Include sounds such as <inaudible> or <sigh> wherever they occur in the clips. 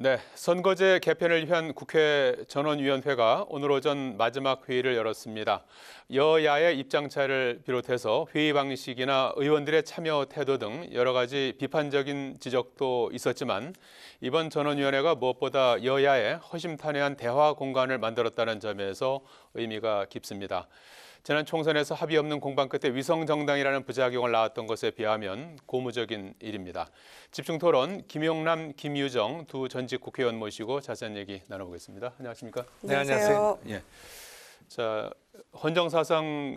네, 선거제 개편을 위한 국회 전원위원회가 오늘 오전 마지막 회의를 열었습니다. 여야의 입장차를 비롯해서 회의 방식이나 의원들의 참여 태도 등 여러 가지 비판적인 지적도 있었지만 이번 전원위원회가 무엇보다 여야의 허심탄회한 대화 공간을 만들었다는 점에서 의미가 깊습니다. 지난 총선에서 합의 없는 공방 끝에 위성 정당이라는 부작용을 낳았던 것에 비하면 고무적인 일입니다. 집중 토론 김용남, 김유정 두 전직 국회의원 모시고 자세한 얘기 나눠보겠습니다. 안녕하십니까? 네, 안녕하세요. 예. 자, 헌정 사상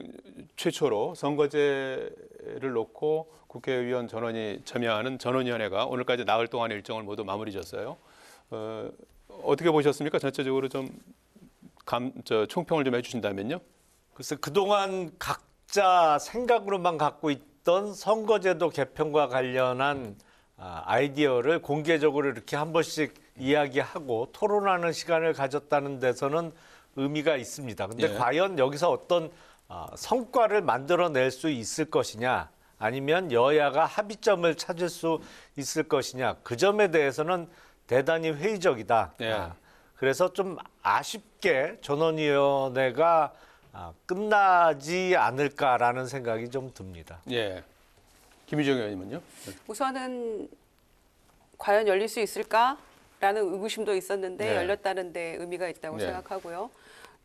최초로 선거제를 놓고 국회의원 전원이 참여하는 전원위원회가 오늘까지 나흘 동안의 일정을 모두 마무리 졌어요. 어, 어떻게 보셨습니까? 전체적으로 좀 감, 저 총평을 좀 해주신다면요. 글쎄 그동안 각자 생각으로만 갖고 있던 선거제도 개편과 관련한 아, 아이디어를 공개적으로 이렇게 한 번씩 이야기하고 토론하는 시간을 가졌다는 데서는 의미가 있습니다. 근데 예. 과연 여기서 어떤 아, 성과를 만들어낼 수 있을 것이냐 아니면 여야가 합의점을 찾을 수 있을 것이냐 그 점에 대해서는 대단히 회의적이다. 예. 아, 그래서 좀 아쉽게 전원위원회가 아, 끝나지 않을까라는 생각이 좀 듭니다. 예. 김유정 의원님은요? 우선은 과연 열릴 수 있을까라는 의구심도 있었는데 네. 열렸다는 데 의미가 있다고 네. 생각하고요.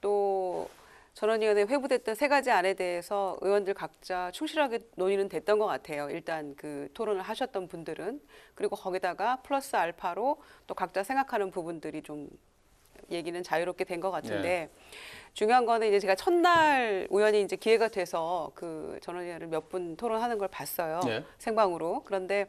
또 전원위원회 회부됐던 세 가지 안에 대해서 의원들 각자 충실하게 논의는 됐던 것 같아요. 일단 그 토론을 하셨던 분들은 그리고 거기다가 플러스 알파로 또 각자 생각하는 부분들이 좀 얘기는 자유롭게 된 것 같은데 네. 중요한 거는 이제 제가 첫날 우연히 이제 기회가 돼서 그 전원위원회를 몇 분 토론하는 걸 봤어요. 네. 생방으로. 그런데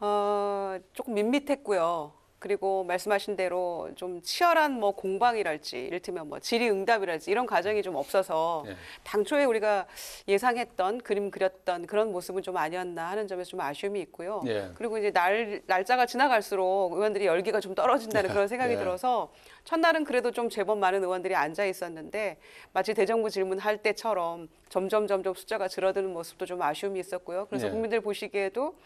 어, 조금 밋밋했고요. 그리고 말씀하신 대로 좀 치열한 뭐 공방이랄지 이를테면 뭐 질의응답이랄지 이런 과정이 좀 없어서 네. 당초에 우리가 예상했던 그림 그렸던 그런 모습은 좀 아니었나 하는 점에서 좀 아쉬움이 있고요. 예. 그리고 이제 날 날짜가 지나갈수록 의원들이 열기가 좀 떨어진다는 그런 생각이 예. 들어서 첫날은 그래도 좀 제법 많은 의원들이 앉아 있었는데 마치 대정부 질문할 때처럼 점점 점점 숫자가 줄어드는 모습도 좀 아쉬움이 있었고요. 그래서 예. 국민들 보시기에도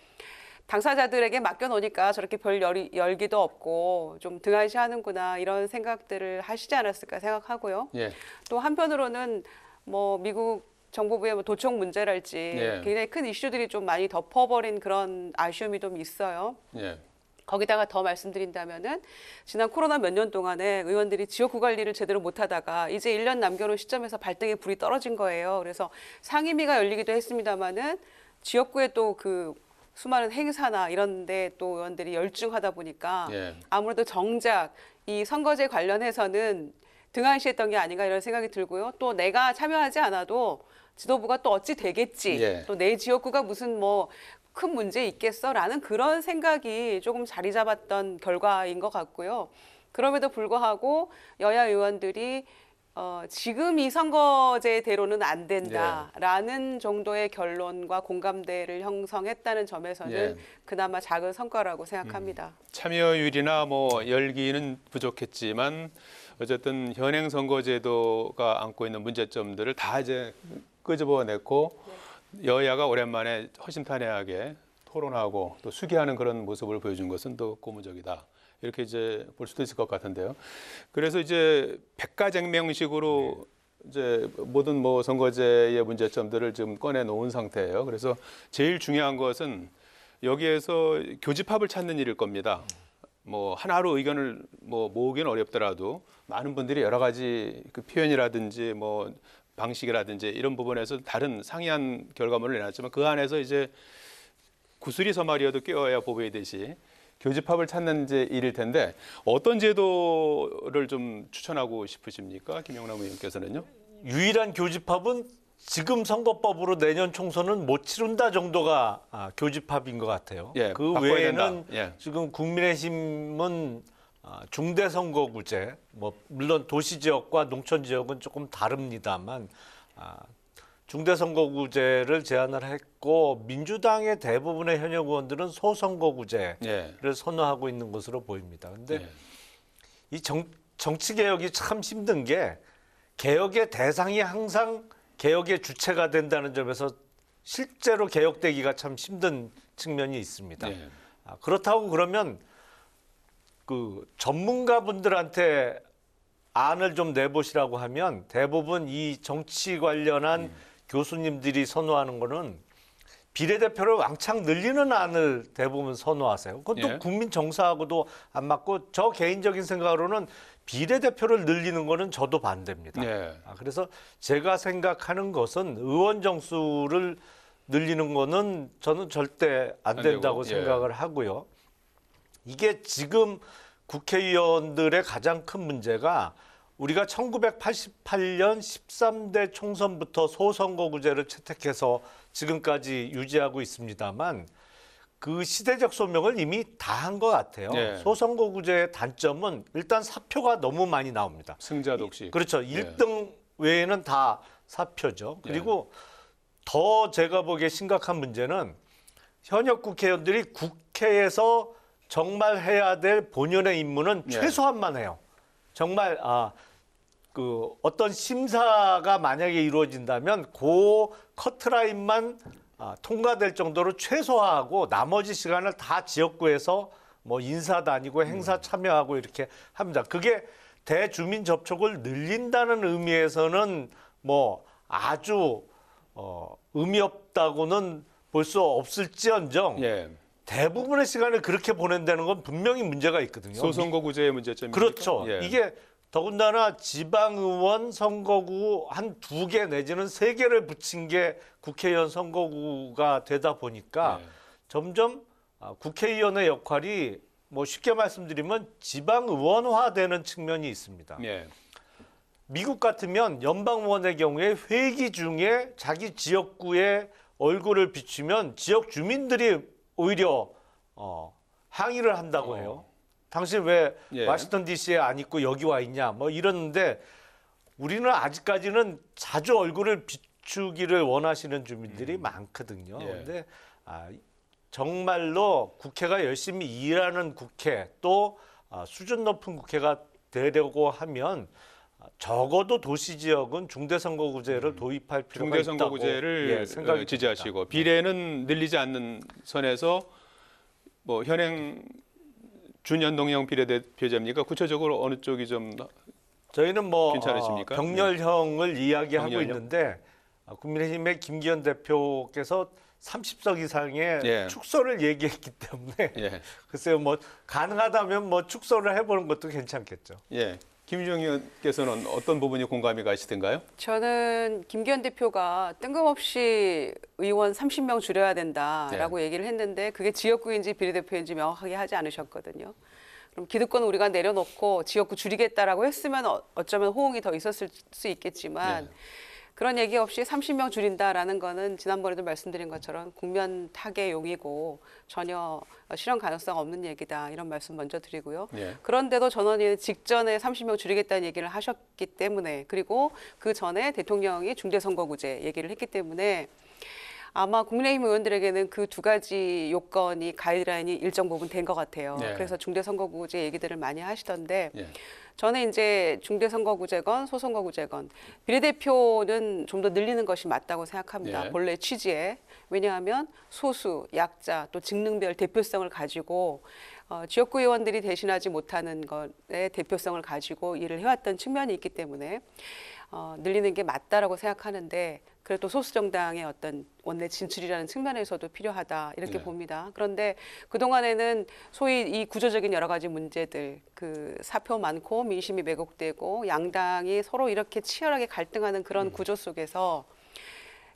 당사자들에게 맡겨놓으니까 저렇게 별 열이, 열기도 없고 좀 등한시하는구나 이런 생각들을 하시지 않았을까 생각하고요. 예. 또 한편으로는 뭐 미국 정보부의 뭐 도청 문제랄지 네. 굉장히 큰 이슈들이 좀 많이 덮어버린 그런 아쉬움이 좀 있어요. 예. 거기다가 더 말씀드린다면은 지난 코로나 몇 년 동안에 의원들이 지역구 관리를 제대로 못하다가 이제 1년 남겨놓은 시점에서 발등에 불이 떨어진 거예요. 그래서 상임위가 열리기도 했습니다마는 지역구에 또그 수많은 행사나 이런데 또 의원들이 열중하다 보니까 예. 아무래도 정작 이 선거제 관련해서는 등한시했던 게 아닌가 이런 생각이 들고요. 또 내가 참여하지 않아도 지도부가 또 어찌 되겠지. 예. 또내 지역구가 무슨 뭐 큰 문제 있겠어라는 그런 생각이 조금 자리 잡았던 결과인 것 같고요. 그럼에도 불구하고 여야 의원들이 어, 지금 이 선거제대로는 안 된다라는 정도의 결론과 공감대를 형성했다는 점에서는 예. 그나마 작은 성과라고 생각합니다. 참여율이나 뭐 열기는 부족했지만 어쨌든 현행 선거제도가 안고 있는 문제점들을 다 이제 끄집어냈고 여야가 오랜만에 허심탄회하게 토론하고 또 수기하는 그런 모습을 보여준 것은 또 고무적이다. 이렇게 이제 볼 수도 있을 것 같은데요. 그래서 이제 백가쟁명식으로 이제 모든 뭐 선거제의 문제점들을 지금 꺼내 놓은 상태예요. 그래서 제일 중요한 것은 여기에서 교집합을 찾는 일일 겁니다. 뭐 하나로 의견을 뭐 모으기는 어렵더라도 많은 분들이 여러 가지 그 표현이라든지 뭐 방식이라든지 이런 부분에서 다른 상이한 결과물을 내놨지만 그 안에서 이제 구슬이 서말이어도 껴야 보배듯이 교집합을 찾는 이제 일일 텐데 어떤 제도를 좀 추천하고 싶으십니까, 김영남 의원께서는요? 유일한 교집합은 지금 선거법으로 내년 총선은 못 치른다 정도가 아, 교집합인 것 같아요. 예, 그 외에는. 예. 지금 국민의힘은 아, 중대선거구제, 뭐 물론 도시 지역과 농촌 지역은 조금 다릅니다만 아, 중대선거구제를 제안을 했고 민주당의 대부분의 현역 의원들은 소선거구제를 예. 선호하고 있는 것으로 보입니다. 근데 예. 이 정, 정치 개혁이 참 힘든 게 개혁의 대상이 항상 개혁의 주체가 된다는 점에서 실제로 개혁되기가 참 힘든 측면이 있습니다. 예. 아, 그렇다고 그러면 그 전문가분들한테 안을 좀 내보시라고 하면 대부분 이 정치 관련한 교수님들이 선호하는 거는 비례대표를 왕창 늘리는 안을 대부분 선호하세요. 그것도 예. 국민 정서하고도 안 맞고 저 개인적인 생각으로는 비례대표를 늘리는 거는 저도 반대입니다. 예. 아, 그래서 제가 생각하는 것은 의원 정수를 늘리는 거는 저는 절대 안안 된다고 되고, 예. 생각을 하고요. 이게 지금 국회의원들의 가장 큰 문제가 우리가 1988년 13대 총선부터 소선거구제를 채택해서 지금까지 유지하고 있습니다만 그 시대적 소명을 이미 다 한 것 같아요. 예. 소선거구제의 단점은 일단 사표가 너무 많이 나옵니다. 승자 독식. 그렇죠. 예. 일 1등 외에는 다 사표죠. 그리고 더 제가 보기에 심각한 문제는 현역 국회의원들이 국회에서 정말 해야 될 본연의 임무는 예. 최소한만 해요. 정말 아, 그 어떤 심사가 만약에 이루어진다면 그 커트라인만 아, 통과될 정도로 최소화하고 나머지 시간을 다 지역구에서 뭐 인사 다니고 행사 참여하고 이렇게 합니다. 그게 대주민 접촉을 늘린다는 의미에서는 뭐 아주 어, 의미 없다고는 볼 수 없을지언정 예. 대부분의 시간을 그렇게 보낸다는 건 분명히 문제가 있거든요. 소선거구제의 문제점이 그렇죠. 예. 이게 더군다나 지방의원 선거구 한 두 개 내지는 세 개를 붙인 게 국회의원 선거구가 되다 보니까 예. 점점 아, 국회의원의 역할이 뭐 쉽게 말씀드리면 지방의원화되는 측면이 있습니다. 예. 미국 같으면 연방의원의 경우에 회기 중에 자기 지역구에 얼굴을 비추면 지역 주민들이 오히려 어, 항의를 한다고 어. 해요. 당신 왜 예. 와싱턴 DC에 안 있고 여기 와 있냐 뭐 이러는데 우리는 아직까지는 자주 얼굴을 비추기를 원하시는 주민들이 많거든요. 예. 근데 아, 정말로 국회가 열심히 일하는 국회 또 아, 수준 높은 국회가 되려고 하면 아, 적어도 도시 지역은 중대선거구제를 도입할 필요가 있다고 중대선거구제를 예, 생각이 어, 지지하시고 비례는 늘리지 않는 선에서 뭐 현행 준연동형 비례대표제입니까? 구체적으로 어느 쪽이 좀 저희는 뭐 괜찮으십니까? 어, 병렬형을 이야기하고 병렬형? 있는데 아, 국민의힘의 김기현 대표께서 30석 이상의 예. 축소를 얘기했기 때문에 예. <laughs> 글쎄요 뭐 가능하다면 뭐 축소를 해보는 것도 괜찮겠죠. 예. 김유정 의원께서는 어떤 부분이 공감이 가시던가요? 저는 김기현 대표가 뜬금없이 의원 30명 줄여야 된다라고 네. 얘기를 했는데 그게 지역구인지 비례대표인지 명확하게 하지 않으셨거든요. 그럼 기득권 우리가 내려놓고 지역구 줄이겠다라고 했으면 어- 어쩌면 호응이 더 있었을 수 있겠지만 네. 그런 얘기 없이 30명 줄인다라는 거는 지난번에도 말씀드린 것처럼 국면 타개 용이고 전혀 실현 가능성 없는 얘기다 이런 말씀 먼저 드리고요. 예. 그런데도 전원위는 직전에 30명 줄이겠다는 얘기를 하셨기 때문에 그리고 그 전에 대통령이 중대선거구제 얘기를 했기 때문에 아마 국민의힘 의원들에게는 그 두 가지 요건이 가이드라인이 일정 부분 된 것 같아요. 네. 그래서 중대선거구제 얘기들을 많이 하시던데 예. 저는 이제 중대선거구제건 소선거구제건 비례대표는 좀 더 늘리는 것이 맞다고 생각합니다. 예. 본래 취지에 왜냐하면 소수, 약자 또 직능별 대표성을 가지고 어, 지역구 의원들이 대신하지 못하는 것의 대표성을 가지고 일을 해왔던 측면이 있기 때문에 어, 늘리는 게 맞다라고 생각하는데 그래도 소수 정당의 어떤 원내 진출이라는 측면에서도 필요하다 이렇게 네. 봅니다. 그런데 그 동안에는 소위 이 구조적인 여러 가지 문제들, 그 사표 많고 민심이 왜곡되고 양당이 서로 이렇게 치열하게 갈등하는 그런 음. 구조 속에서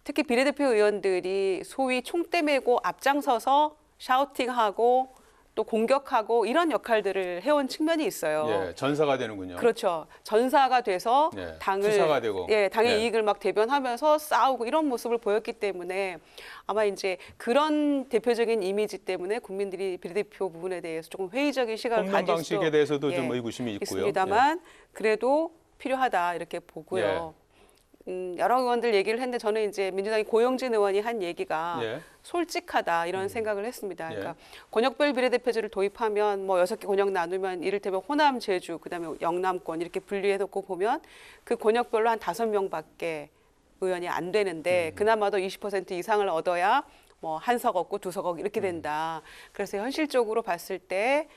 특히 비례대표 의원들이 소위 총대 메고 앞장서서 샤우팅하고 또 공격하고 이런 역할들을 해온 측면이 있어요. 예. 전사가 되는군요. 그렇죠. 전사가 돼서 예, 당을 투사가 되고. 예, 당의 예. 이익을 막 대변하면서 싸우고 이런 모습을 보였기 때문에 아마 이제 그런 대표적인 이미지 때문에 국민들이 비례대표 부분에 대해서 조금 회의적인 시각을 가질 방식에 수도 대해서도 예, 좀 의구심이 있고요. 있습니다만 그래도 필요하다 이렇게 보고요. 예. 음, 여러 의원들 얘기를 했는데 저는 이제 민주당의 고영진 의원이 한 얘기가 예. 솔직하다 이런 생각을 했습니다. 예. 그러니까 권역별 비례대표제를 도입하면 뭐 여섯 개 권역 나누면 이를테면 호남, 제주, 그다음에 영남권 이렇게 분리해 놓고 보면 그 권역별로 한 다섯 명밖에 의원이 안 되는데 그나마도 20% 이상을 얻어야 뭐 한 석 얻고 두 석 얻고 이렇게 된다. 그래서 현실적으로 봤을 때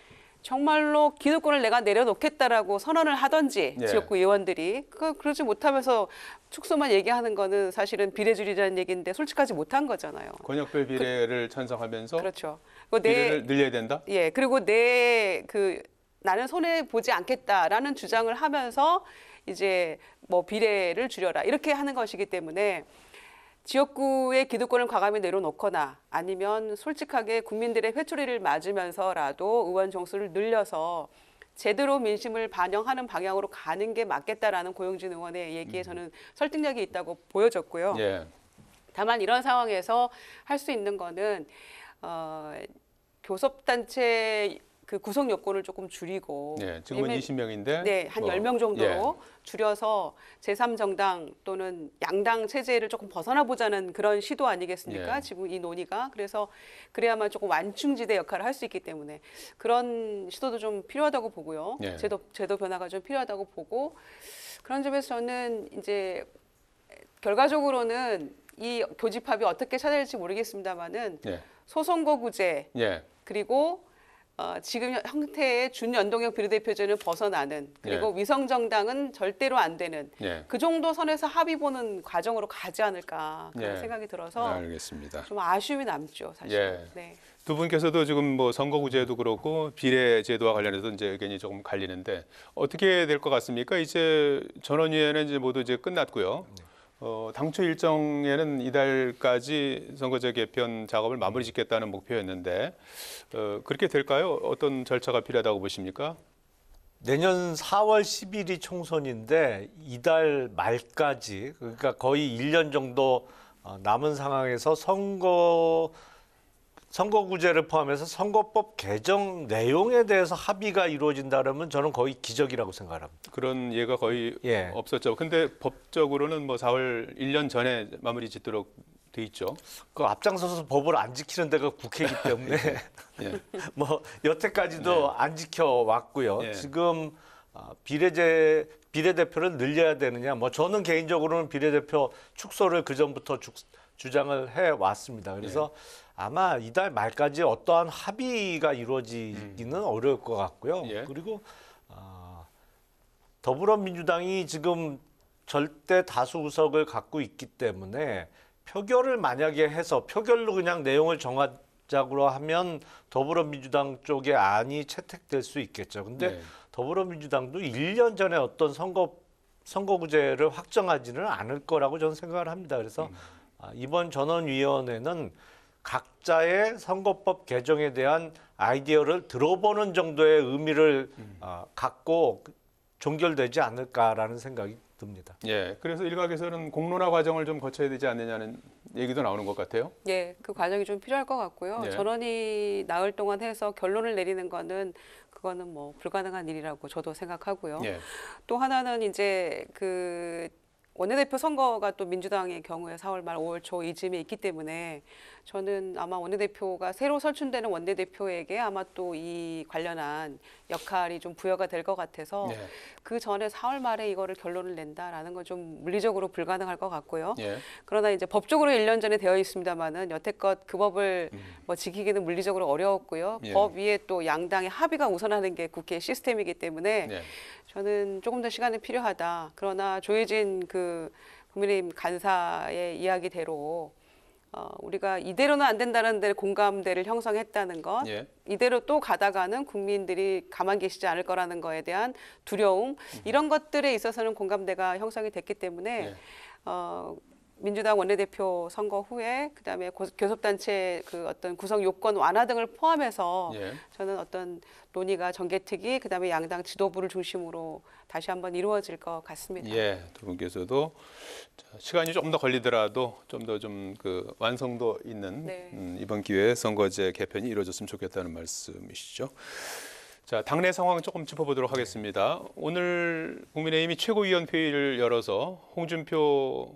정말로 기득권을 내가 내려놓겠다라고 선언을 하던지 예. 지역구 의원들이 그 그러지 못하면서 축소만 얘기하는 거는 사실은 비례주의라는 얘기인데 솔직하지 못한 거잖아요. 권역별 비례를 찬성하면서 그렇죠. 그 내- 비례를 늘려야 된다. 예, 그리고 내 그 나는 손해 보지 않겠다라는 주장을 하면서 이제 뭐 비례를 줄여라 이렇게 하는 것이기 때문에 지역구의 기득권을 과감히 내려놓거나 아니면 솔직하게 국민들의 회초리를 맞으면서라도 의원 정수를 늘려서 제대로 민심을 반영하는 방향으로 가는 게 맞겠다라는 고용진 의원의 얘기에 저는 설득력이 있다고 보여졌고요. 예. 다만 이런 상황에서 할 수 있는 거는 어, 교섭단체 그 구성 요건을 조금 줄이고 예. 지금은 왜냐면 20명인데 네, 한 뭐, 10명 정도로 예. 줄여서 제3정당 또는 양당 체제를 조금 벗어나 보자는 그런 시도 아니겠습니까? 예. 지금 이 논의가. 그래서 그래야만 조금 완충지대 역할을 할 수 있기 때문에 그런 시도도 좀 필요하다고 보고요. 예. 제도 제도 변화가 좀 필요하다고 보고 그런 점에서 저는 이제 결과적으로는 이 교집합이 어떻게 찾아질지 모르겠습니다만은 예. 소선거구제 예. 그리고 어, 지금 형태의 준연동형 비례대표제는 벗어나는 그리고 위성 정당은 절대로 안 되는 예. 그 정도 선에서 합의 보는 과정으로 가지 않을까 그런 예. 생각이 들어서 알겠습니다. 좀 아쉬움이 남죠 사실. 예. 네. 두 분께서도 지금 뭐 선거구제도 그렇고 비례제도와 관련해서 이제 의견이 조금 갈리는데 어떻게 될 것 같습니까? 이제 전원위원회는 이제 모두 이제 끝났고요. 어, 당초 일정에는 이달까지 선거제 개편 작업을 마무리 짓겠다는 목표였는데 어, 그렇게 될까요? 어떤 절차가 필요하다고 보십니까? 내년 4월 10일이 총선인데 이달 말까지 그러니까 거의 1년 정도 어, 남은 상황에서 선거 선거구제를 포함해서 선거법 개정 내용에 대해서 합의가 이루어진다면 저는 거의 기적이라고 생각합니다. 그런 예가 거의 예. 없었죠. 근데 법적으로는 뭐 4월 1년 전에 마무리 짓도록 돼 있죠. 그 앞장서서 법을 안 지키는 데가 국회이기 <laughs> 때문에 예. <laughs> 뭐 여태까지도 안 지켜 왔고요. 네. 지금 아, 비례제 비례대표를 늘려야 되느냐? 뭐 저는 개인적으로는 비례대표 축소를 그 전부터 주장을 해 왔습니다. 그래서 네. 아마 이달 말까지 어떠한 합의가 이루어지기는 어려울 것 같고요. 예. 그리고 아, 더불어민주당이 지금 절대 다수 의석을 갖고 있기 때문에 표결을 만약에 해서 표결로 그냥 내용을 정하자고 하면 더불어민주당 쪽의 안이 채택될 수 있겠죠. 근데 네. 더불어민주당도 1년 전에 어떤 선거 선거구제를 확정하지는 않을 거라고 저는 생각을 합니다. 그래서 아, 이번 전원위원회는 각자의 선거법 개정에 대한 아이디어를 들어보는 정도의 의미를 아, 갖고 종결되지 않을까라는 생각이 듭니다. 예. 그래서 일각에서는 공론화 과정을 좀 거쳐야 되지 않느냐는 얘기도 나오는 것 같아요. 예, 그 과정이 좀 필요할 것 같고요. 예. 전원이 나흘 동안 해서 결론을 내리는 거는 그거는 뭐 불가능한 일이라고 저도 생각하고요. 예. 또 하나는 이제 그 원내대표 선거가 또 민주당의 경우에 4월 말 5월 초 이쯤에 있기 때문에 저는 아마 원내대표가 새로 설춘되는 원내대표에게 아마 또 이 관련한 역할이 좀 부여가 될 것 같아서 예. 그 전에 4월 말에 이거를 결론을 낸다라는 건 좀 물리적으로 불가능할 것 같고요. 예. 그러나 이제 법적으로 1년 전에 되어 있습니다만은 여태껏 그 법을 뭐 지키기는 물리적으로 어려웠고요. 예. 법 위에 또 양당의 합의가 우선하는 게 국회 시스템이기 때문에 예. 저는 조금 더 시간이 필요하다. 그러나 조혜진 그 국민의힘 간사의 이야기대로 어, 우리가 이대로는 안 된다는 데 공감대를 형성했다는 것, 예. 이대로 또 가다가는 국민들이 가만 계시지 않을 거라는 거에 대한 두려움 이런 것들에 있어서는 공감대가 형성이 됐기 때문에 예. 어, 민주당 원내대표 선거 후에 그다음에 고- 교섭단체 그 어떤 구성 요건 완화 등을 포함해서 예. 저는 어떤 논의가 정개특위 그다음에 양당 지도부를 중심으로 다시 한번 이루어질 것 같습니다. 예, 두 분께서도 자, 시간이 조금 더 걸리더라도 좀 더 좀 그 완성도 있는 네. 음, 이번 기회에 선거제 개편이 이루어졌으면 좋겠다는 말씀이시죠. 자, 당내 상황 조금 짚어보도록 하겠습니다. 오늘 국민의힘이 최고위원회의를 열어서 홍준표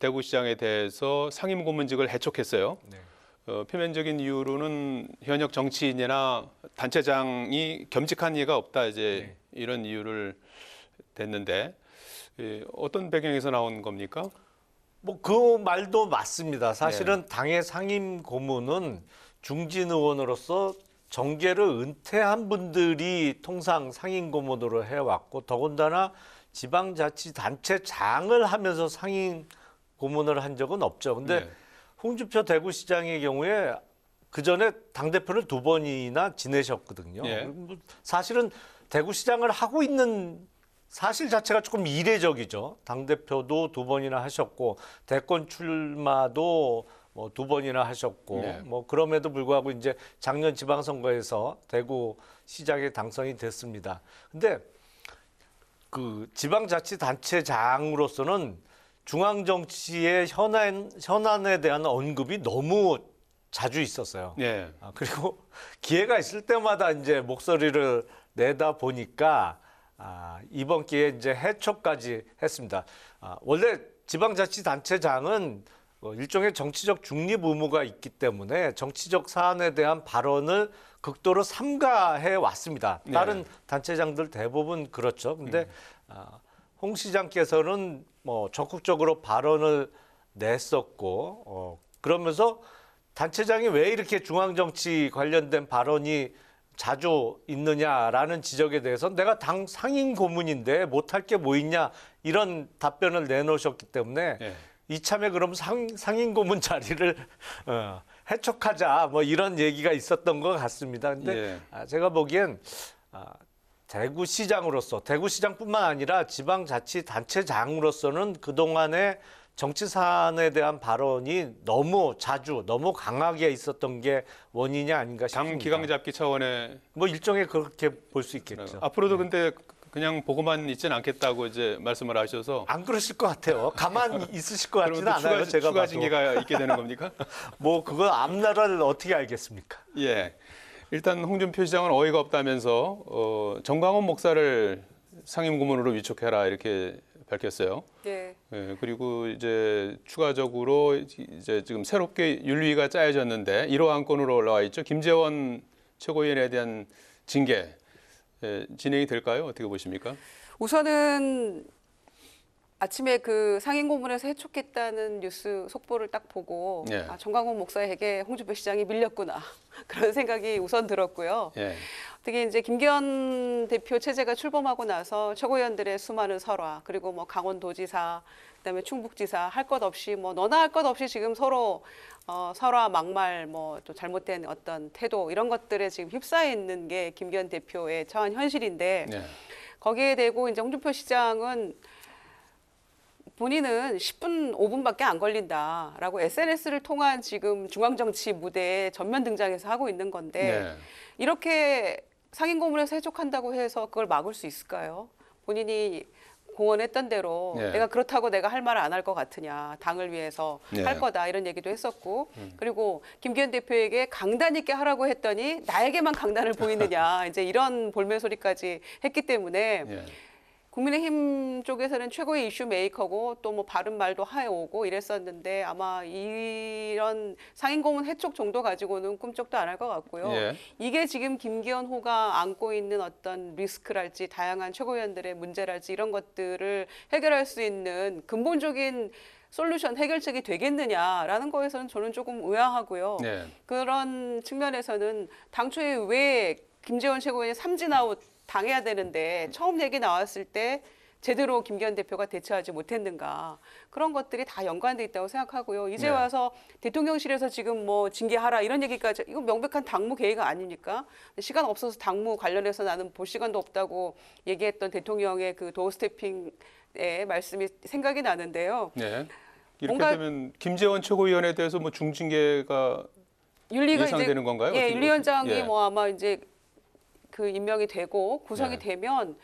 대구시장에 대해서 상임 고문직을 해촉했어요. 네. 어, 표면적인 이유로는 현역 정치인이나 단체장이 겸직한 예가 없다 이제 이런 이유를 댔는데 예, 어떤 배경에서 나온 겁니까? 뭐 그 말도 맞습니다. 사실은 당의 상임 고문은 중진 의원으로서 정계를 은퇴한 분들이 통상 상임 고문으로 해왔고 더군다나 지방자치단체장을 하면서 상임 고문을 한 적은 없죠. 근데 네. 홍준표 대구시장의 경우에 그 전에 당 대표를 두 번이나 지내셨거든요. 예. 뭐 사실은 대구시장을 하고 있는 사실 자체가 조금 이례적이죠. 당 대표도 두 번이나 하셨고 대권 출마도 뭐 두 번이나 하셨고 네. 뭐 그럼에도 불구하고 이제 작년 지방선거에서 대구 시장에 당선이 됐습니다. 근데 그 지방자치단체장으로서는 중앙 정치의 현안 현안에 대한 언급이 너무 자주 있었어요. 네. 아, 그리고 <laughs> 기회가 있을 때마다 이제 목소리를 내다 보니까 아, 이번 기회에 이제 해촉까지 했습니다. 아, 원래 지방자치단체장은 어, 일종의 정치적 중립 의무가 있기 때문에 정치적 사안에 대한 발언을 극도로 삼가해 왔습니다. 네. 다른 단체장들 대부분 그렇죠. 근데 아, 홍 시장께서는 뭐 적극적으로 발언을 냈었고 어, 그러면서 단체장이 왜 이렇게 중앙 정치 관련된 발언이 자주 있느냐라는 지적에 대해서 내가 당 상임 고문인데 못할 게 뭐 있냐 이런 답변을 내놓으셨기 때문에 예. 이참에 그럼 상, 상임 고문 자리를 어, 해촉하자 뭐 이런 얘기가 있었던 것 같습니다. 근데 예. 아, 제가 보기엔 아, 대구시장으로서 대구시장뿐만 아니라 지방자치단체장으로서는 그동안의 정치 사안에 대한 발언이 너무 자주 너무 강하게 있었던 게 원인이 아닌가 싶습니다. 당 기강 잡기 차원의 뭐 일종의 그렇게 볼 수 있겠죠. 앞으로도 근데 그냥 보고만 있지는 않겠다고 이제 말씀을 하셔서 안 그러실 것 같아요. 가만히 <laughs> 있으실 것 같지는 또 않아요. 추가, 제가 추가. 징계가 있게 되는 겁니까? <laughs> 뭐 그거 앞나라를 어떻게 알겠습니까? 예. 일단 홍준표 시장은 어이가 없다면서 어, 정광훈 목사를 상임 고문으로 위촉해라 이렇게 밝혔어요. 예. 예, 그리고 이제 추가적으로 이제 지금 새롭게 윤리가 짜여졌는데 1호 안건으로 올라와 있죠. 김재원 최고위원에 대한 징계 예, 진행이 될까요? 어떻게 보십니까? 우선은 아침에 그 상임 고문에서 해촉했다는 뉴스 속보를 딱 보고 예. 아, 정광훈 목사에게 홍준표 시장이 밀렸구나 <laughs> 그런 생각이 우선 들었고요. 예. 특히 이제 김기현 대표 체제가 출범하고 나서 최고위원들의 수많은 설화 그리고 뭐 강원도지사 그다음에 충북지사 할 것 없이 뭐 너나 할 것 없이 지금 서로 어, 설화 막말 뭐 또 잘못된 어떤 태도 이런 것들에 지금 휩싸여 있는 게 김기현 대표의 처한 현실인데 예. 거기에 대고 이제 홍준표 시장은 본인은 10분, 5분밖에 안 걸린다라고 SNS를 통한 지금 중앙정치 무대에 전면 등장해서 하고 있는 건데 네. 이렇게 상임 고문에서 해촉한다고 해서 그걸 막을 수 있을까요? 본인이 공언했던 대로 네. 내가 그렇다고 내가 할 말을 안 할 것 같으냐 당을 위해서 네. 할 거다 이런 얘기도 했었고 그리고 김기현 대표에게 강단 있게 하라고 했더니 나에게만 강단을 보이느냐 <laughs> 이제 이런 볼멘 소리까지 했기 때문에 예. 국민의힘 쪽에서는 최고의 이슈 메이커고 또 뭐 바른 말도 해오고 이랬었는데 아마 이런 상임고문 해촉 정도 가지고는 꿈쩍도 안 할 것 같고요. 예. 이게 지금 김기현 호가 안고 있는 어떤 리스크랄지 다양한 최고위원들의 문제랄지 이런 것들을 해결할 수 있는 근본적인 솔루션 해결책이 되겠느냐라는 거에서는 저는 조금 의아하고요. 네. 그런 측면에서는 당초에 왜 김재원 최고위원이 삼진 아웃 당해야 되는데 처음 얘기 나왔을 때 제대로 김기현 대표가 대처하지 못했는가 그런 것들이 다 연관돼 있다고 생각하고요. 이제 네. 와서 대통령실에서 지금 뭐 징계하라 이런 얘기까지 이거 명백한 당무 계획 아닙니까? 시간 없어서 당무 관련해서 나는 볼 시간도 없다고 얘기했던 대통령의 그 도어 스태핑의 말씀이 생각이 나는데요. 네. 이렇게 뭔가- 되면 김재원 최고위원에 대해서 뭐 중징계가 윤리가 예상되는 이제 건가요? 예, 윤리위원장이 예. 뭐 아마 이제 그 임명이 되고 구성이 네. 되면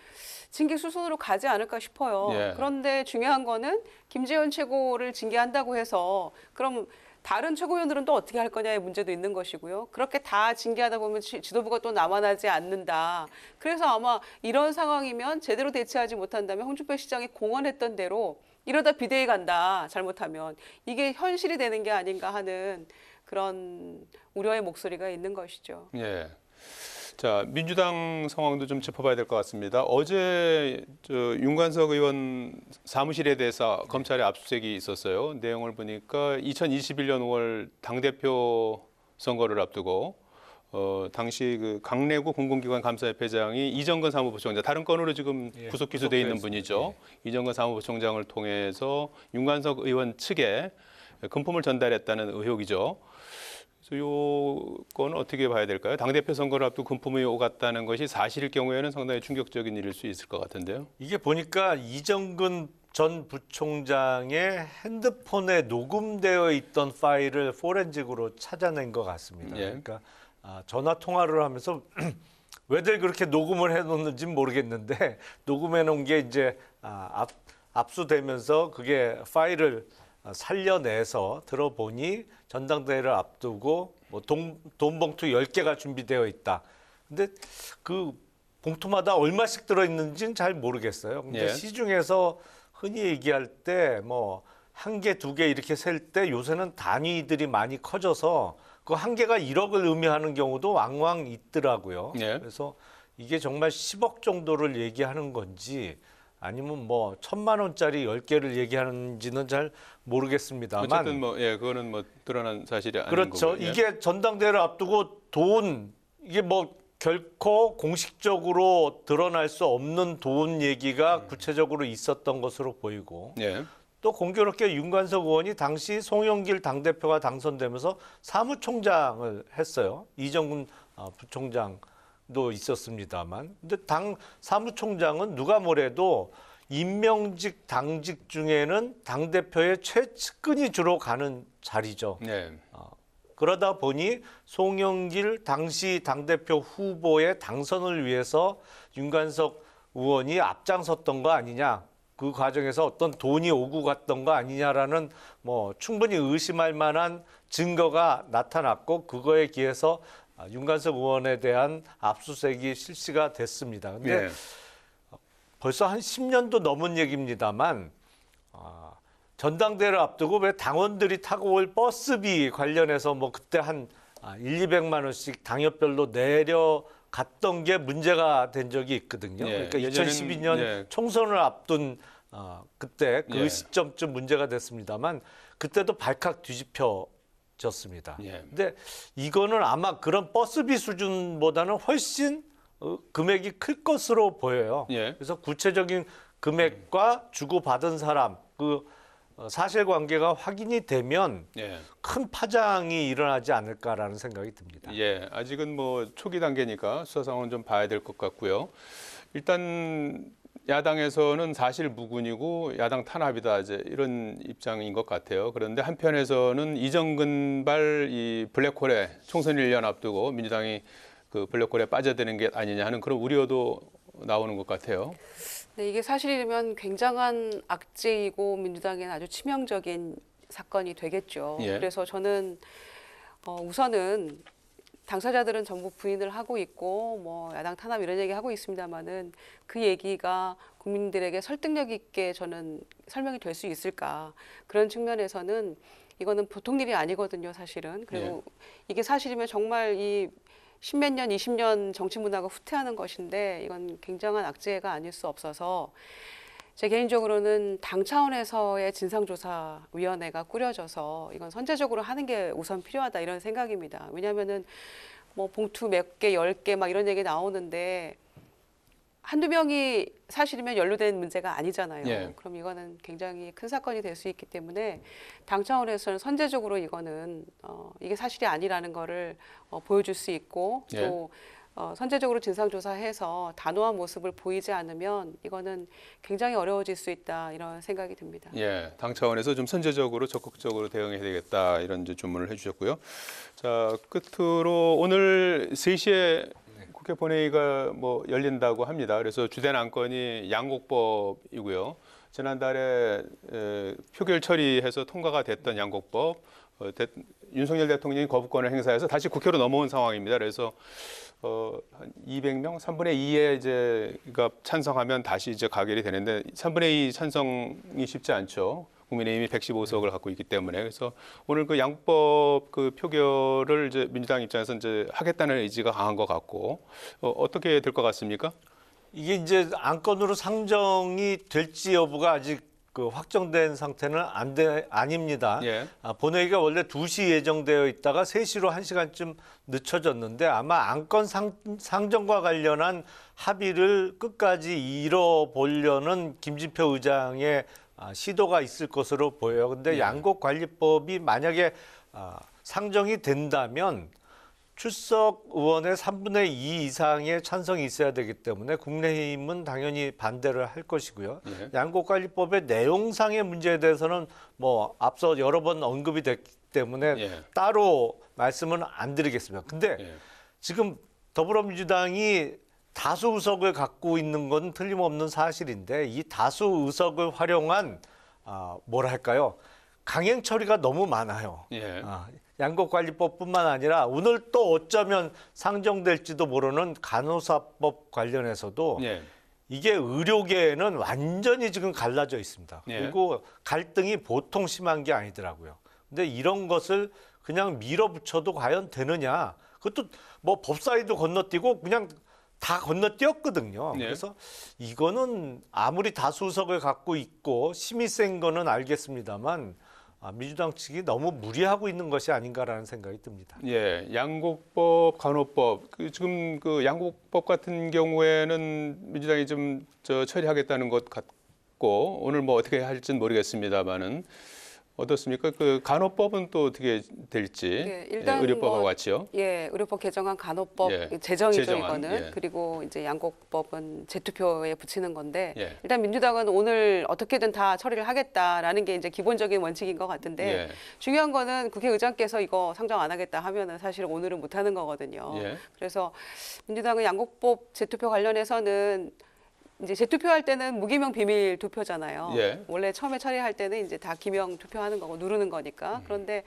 징계 수순으로 가지 않을까 싶어요. 예. 그런데 중요한 거는 김재원 최고를 징계한다고 해서 그럼 다른 최고위원들은 또 어떻게 할 거냐의 문제도 있는 것이고요. 그렇게 다 징계하다 보면 지- 지도부가 또 남아나지 않는다. 그래서 아마 이런 상황이면 제대로 대처하지 못한다면 홍준표 시장이 공언했던 대로 이러다 비대위 간다. 잘못하면 이게 현실이 되는 게 아닌가 하는 그런 우려의 목소리가 있는 것이죠. 예. 자 민주당 상황도 좀 짚어봐야 될 것 같습니다. 어제 저 윤관석 의원 사무실에 대해서 검찰의 압수수색이 있었어요. 내용을 보니까 2021년 5월 당 대표 선거를 앞두고 어, 당시 그 강내구 공공기관 감사협회장이 이정건 사무부총장 다른 건으로 지금 예, 구속 기소돼 있는 분이죠. 이정건 사무부총장을 통해서 윤관석 의원 측에 금품을 전달했다는 의혹이죠. 그래서 요건 어떻게 봐야 될까요? 당 대표 선거를 앞두고 금품이 오갔다는 것이 사실일 경우에는 상당히 충격적인 일일 수 있을 것 같은데요. 이게 보니까 이정근 전 부총장의 핸드폰에 녹음되어 있던 파일을 포렌직으로 찾아낸 것 같습니다. 예. 그러니까 아, 전화 통화를 하면서 <clears throat> 왜들 그렇게 녹음을 해놓는지 모르겠는데 녹음해 놓은 게 이제 아, 압, 압수되면서 그게 파일을 아, 살려내서 들어보니 전당대회를 앞두고 뭐 돈, 돈 봉투 10개가 준비되어 있다. 근데 그 봉투마다 얼마씩 들어있는지는 잘 모르겠어요. 근데 예. 시중에서 흔히 얘기할 때 뭐 한 개, 두 개 이렇게 셀 때 요새는 단위들이 많이 커져서 그 한 개가 1억을 의미하는 경우도 왕왕 있더라고요. 예. 그래서 이게 정말 10억 정도를 얘기하는 건지 아니면 뭐 천만 원짜리 10개를 얘기하는지는 잘 모르겠습니다만 어쨌든 뭐 예, 그거는 뭐 드러난 사실이 아닌 그렇죠. 거고요. 예. 이게 전당대회를 앞두고 돈 이게 뭐 결코 공식적으로 드러날 수 없는 돈 얘기가 음. 구체적으로 있었던 것으로 보이고 예. 또 공교롭게 윤관석 의원이 당시 송영길 당대표가 당선되면서 사무총장을 했어요. 이정근 아, 부총장 도 있었습니다만. 근데 당 사무총장은 누가 뭐래도 임명직 당직 중에는 당 대표의 최측근이 주로 가는 자리죠. 네. 그러다 보니 송영길 당시 당 대표 후보의 당선을 위해서 윤관석 의원이 앞장섰던 거 아니냐. 그 과정에서 어떤 돈이 오고 갔던 거 아니냐라는 뭐 충분히 의심할 만한 증거가 나타났고 그거에 기해서 아, 윤관석 의원에 대한 압수수색이 실시가 됐습니다. 근데 예. 벌써 한 10년도 넘은 얘기입니다만 아, 전당대회를 앞두고 왜 당원들이 타고 올 버스비 관련해서 뭐 그때 한 아, 1, 200만 원씩 당협별로 내려갔던 게 문제가 된 적이 있거든요. 예, 그러니까 예전엔, 2012년 예. 총선을 앞둔 아, 그때 그 예. 시점쯤 문제가 됐습니다만 그때도 발칵 뒤집혀 졌습니다. 예. 근데 이거는 아마 그런 버스비 수준보다는 훨씬 어, 금액이 클 것으로 보여요. 예. 그래서 구체적인 금액과 주고 받은 사람 그 어, 사실관계가 확인이 되면 예. 큰 파장이 일어나지 않을까라는 생각이 듭니다. 예, 아직은 뭐 초기 단계니까 수사 상황은 좀 봐야 될 것 같고요. 일단 야당에서는 사실 무근이고 야당 탄압이다 이제 이런 입장인 것 같아요. 그런데 한편에서는 이정근발 이 블랙홀에 총선 1년 앞두고 민주당이 그 블랙홀에 빠져드는 게 아니냐 하는 그런 우려도 나오는 것 같아요. 네, 이게 사실이면 굉장한 악재이고 민주당에는 아주 치명적인 사건이 되겠죠. 예. 그래서 저는 어, 우선은 당사자들은 전부 부인을 하고 있고 뭐 야당 탄압 이런 얘기 하고 있습니다만은 그 얘기가 국민들에게 설득력 있게 저는 설명이 될 수 있을까? 그런 측면에서는 이거는 보통 일이 아니거든요 사실은. 그리고 이게 사실이면 정말 이 십몇 년, 이십 년 정치 문화가 후퇴하는 것인데 이건 굉장한 악재가 아닐 수 없어서 제 개인적으로는 당 차원에서의 진상조사위원회가 꾸려져서 이건 선제적으로 하는 게 우선 필요하다 이런 생각입니다. 왜냐하면은 뭐 봉투 몇 개, 열 개 막 이런 얘기 나오는데 한두 명이 사실이면 연루된 문제가 아니잖아요. 예. 그럼 이거는 굉장히 큰 사건이 될 수 있기 때문에 당 차원에서는 선제적으로 이거는 어, 이게 사실이 아니라는 거를 어, 보여줄 수 있고 예. 또 어, 선제적으로 진상조사해서 단호한 모습을 보이지 않으면 이거는 굉장히 어려워질 수 있다 이런 생각이 듭니다. 예, 당 차원에서 좀 선제적으로 적극적으로 대응해야 되겠다 이런 이제 주문을 해주셨고요. 자 끝으로 오늘 3시에 국회 본회의가 뭐 열린다고 합니다. 그래서 주된 안건이 양곡법이고요. 지난달에 에, 표결 처리해서 통과가 됐던 양곡법 어, 대, 윤석열 대통령이 거부권을 행사해서 다시 국회로 넘어온 상황입니다. 그래서 어, 한 200명, 3분의 2에 이제가 찬성하면 다시 이제 가결이 되는데 3분의 2 찬성이 쉽지 않죠. 국민의힘이 115석을 갖고 있기 때문에 그래서 오늘 그 양법 그 표결을 이제 민주당 입장에서 이제 하겠다는 의지가 강한 것 같고 어, 어떻게 될 것 같습니까? 이게 이제 안건으로 상정이 될지 여부가 아직 그 확정된 상태는 안 돼, 아닙니다. 예. 아, 본회의가 원래 2시 예정되어 있다가 3시로 1시간쯤 늦춰졌는데 아마 안건 상, 상정과 관련한 합의를 끝까지 이뤄보려는 김진표 의장의 아, 시도가 있을 것으로 보여요. 근데 예. 양곡관리법이 만약에 아, 상정이 된다면 출석 의원의 3분의 2 이상의 찬성이 있어야 되기 때문에 국민의힘은 당연히 반대를 할 것이고요. 예. 양곡관리법의 내용상의 문제에 대해서는 뭐 앞서 여러 번 언급이 됐기 때문에 예. 따로 말씀은 안 드리겠습니다. 근데 예. 지금 더불어민주당이 다수 의석을 갖고 있는 건 틀림없는 사실인데 이 다수 의석을 활용한 아, 뭐랄까요 강행 처리가 너무 많아요. 예. 아, 양곡관리법뿐만 아니라 오늘 또 어쩌면 상정될지도 모르는 간호사법 관련해서도 예. 이게 의료계에는 완전히 지금 갈라져 있습니다. 예. 그리고 갈등이 보통 심한 게 아니더라고요. 근데 이런 것을 그냥 밀어붙여도 과연 되느냐? 그것도 뭐 법사위도 건너뛰고 그냥 다 건너뛰었거든요. 예. 그래서 이거는 아무리 다수석을 갖고 있고 힘이 센 거는 알겠습니다만 아, 민주당 측이 너무 무리하고 있는 것이 아닌가라는 생각이 듭니다. 예, 양곡법, 간호법. 그 지금 그 양곡법 같은 경우에는 민주당이 좀 저 처리하겠다는 것 같고 오늘 뭐 어떻게 할지는 모르겠습니다만은 어떻습니까? 그 간호법은 또 어떻게 될지 예, 일단 예, 의료법하고 뭐 같이요. 예, 의료법 개정안 간호법 예, 제정이죠 제정안, 이거는 예. 그리고 이제 양곡법은 재투표에 붙이는 건데 예. 일단 민주당은 오늘 어떻게든 다 처리를 하겠다라는 게 이제 기본적인 원칙인 것 같은데 예. 중요한 거는 국회의장께서 이거 상정 안 하겠다 하면은 사실 오늘은 못 하는 거거든요. 예. 그래서 민주당은 양곡법 재투표 관련해서는 이제 재투표할 때는 무기명 비밀 투표잖아요. 예. 원래 처음에 처리할 때는 이제 다 기명 투표하는 거고 누르는 거니까. 그런데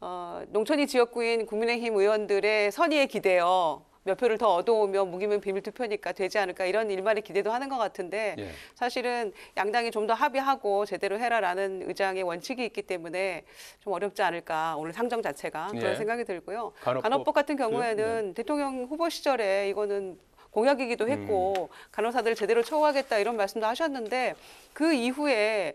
어, 농촌이 지역구인 국민의힘 의원들의 선의에 기대어 몇 표를 더 얻어오면 무기명 비밀 투표니까 되지 않을까 이런 일말의 기대도 하는 것 같은데 예. 사실은 양당이 좀 더 합의하고 제대로 해라라는 의장의 원칙이 있기 때문에 좀 어렵지 않을까 오늘 상정 자체가 예. 그런 생각이 들고요. 간호법 간호법, 같은 경우에는 대통령 후보 시절에 이거는 공약이기도 했고 간호사들 제대로 처우하겠다 이런 말씀도 하셨는데 그 이후에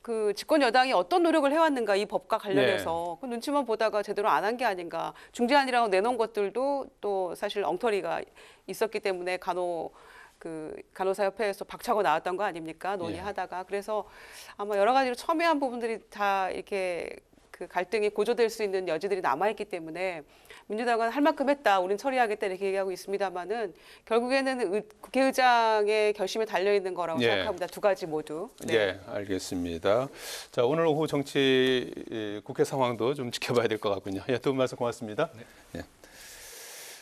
그 집권 여당이 어떤 노력을 해왔는가 이 법과 관련해서 그 눈치만 보다가 제대로 안 한 게 아닌가. 중재안이라고 내놓은 것들도 또 사실 엉터리가 있었기 때문에 간호 그 간호사 협회에서 박차고 나왔던 거 아닙니까? 논의하다가. 그래서 아마 여러 가지로 첨예한 부분들이 다 이렇게 그 갈등이 고조될 수 있는 여지들이 남아 있기 때문에 민주당은 할 만큼 했다, 우린 처리하겠다 이렇게 얘기하고 있습니다만은 결국에는 의- 국회의장의 결심에 달려 있는 거라고 예. 생각합니다. 두 가지 모두. 네. 예, 알겠습니다. 자, 오늘 오후 정치 예, 국회 상황도 좀 지켜봐야 될 것 같군요. 예, 도움 말씀 고맙습니다. 예.